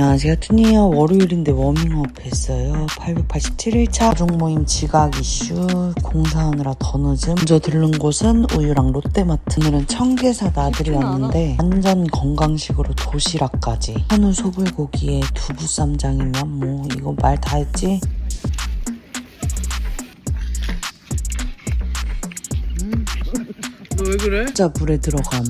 안녕하세요. 투니어 월요일인데 워밍업 했어요. 887일차 가족 모임 지각 이슈 공사하느라 더 늦음. 먼저 들른 곳은 우유랑 롯데마트. 오늘은 청계사 나들이 왔는데 완전 건강식으로 도시락까지. 한우 소불고기에 두부 쌈장이면 뭐 이거 말 다 했지? 너 왜 그래? 진짜 물에 들어감.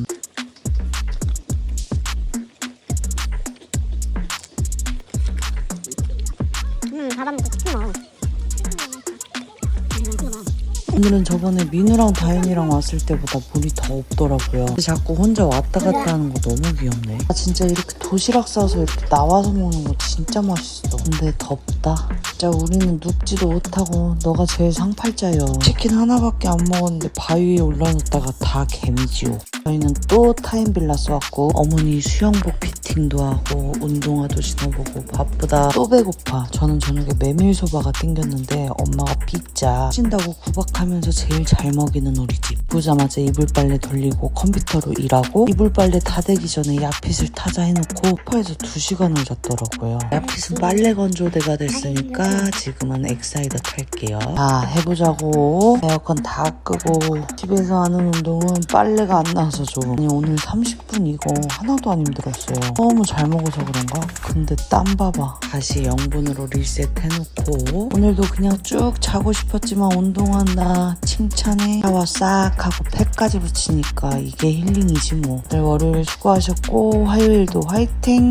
오늘은 저번에 민우랑 다현이랑 왔을 때보다 물이 더 없더라고요. 자꾸 혼자 왔다 갔다 하는 거 너무 귀엽네. 아, 진짜 이렇게 도시락 싸서 이렇게 나와서 먹는 거 진짜 맛있어. 근데 덥다. 진짜 우리는 눕지도 못하고 너가 제일 상팔자요. 치킨 하나밖에 안 먹었는데 바위 위에 올라놓다가 다 개미지요. 저희는 또 타임빌라스 왔고 어머니 수영복 피팅도 하고 운동화도 신어보고 바쁘다 또 배고파. 저는 저녁에 메밀소바가 땡겼는데 엄마가 피자 찐다고 구박하면서 제일 잘 먹이는 우리 집. 보자마자 이불 빨래 돌리고 컴퓨터로 일하고 이불 빨래 다 되기 전에 야핏을 타자 해놓고 소파에서 2시간을 잤더라고요. 야핏은 빨래 건조대가 됐으니까 지금은 엑사이더 탈게요. 자 해보자고. 에어컨 다 끄고 집에서 하는 운동은 빨래가 안 나와 서 좀 아니 오늘 30분 이거 하나도 안 힘들었어요. 너무 잘 먹어서 그런가? 근데 땀 봐봐. 다시 0분으로 리셋 해놓고. 오늘도 그냥 쭉 자고 싶었지만 운동한다 칭찬해. 샤워 싹 하고 팩까지 붙이니까 이게 힐링이지 뭐. 오늘 월요일 수고하셨고 화요일도 화이팅